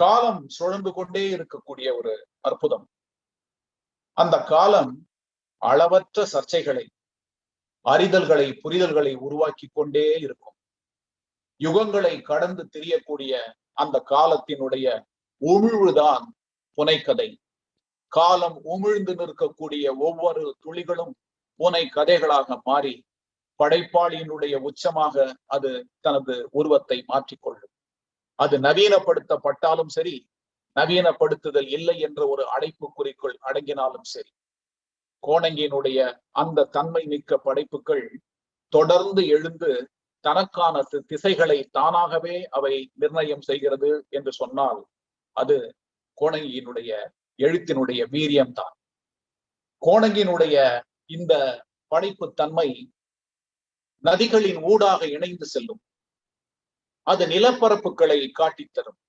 காலம் சுழந்து கொண்டே இருக்கக்கூடிய ஒரு அற்புதம். அந்த காலம் அளவற்ற சர்ச்சைகளை அறிதல்களை புரிதல்களை உருவாக்கி கொண்டே இருக்கும். யுகங்களை கடந்து தெரியக்கூடிய அந்த காலத்தினுடைய உமிழ்வுதான் புனைக்கதை காலம் உமிழ்ந்து நிற்கக்கூடிய ஒவ்வொரு துளிகளும் புனை கதைகளாக மாறி படைப்பாளியினுடைய உச்சமாக அது தனது உருவத்தை மாற்றிக்கொள்ளும். அது நவீனப்படுத்தப்பட்டாலும் சரி நவீனப்படுத்துதல் இல்லை என்ற ஒரு அடைப்புக்குறிக்குள் அடங்கினாலும் சரி கோணங்கியினுடைய அந்த தன்மை மிக்க படைப்புகள் தொடர்ந்து எழுந்து தனக்கான திசைகளை தானாகவே அவை நிர்ணயம் செய்கிறது என்று சொன்னால் அது கோணங்கியினுடைய எழுத்தினுடைய வீரியம்தான். கோணங்கியினுடைய இந்த படைப்பு தன்மை நதிகளின் ஊடாக இணைந்து செல்லும். அது நிலப்பரப்புகளை காட்டித்தரும்.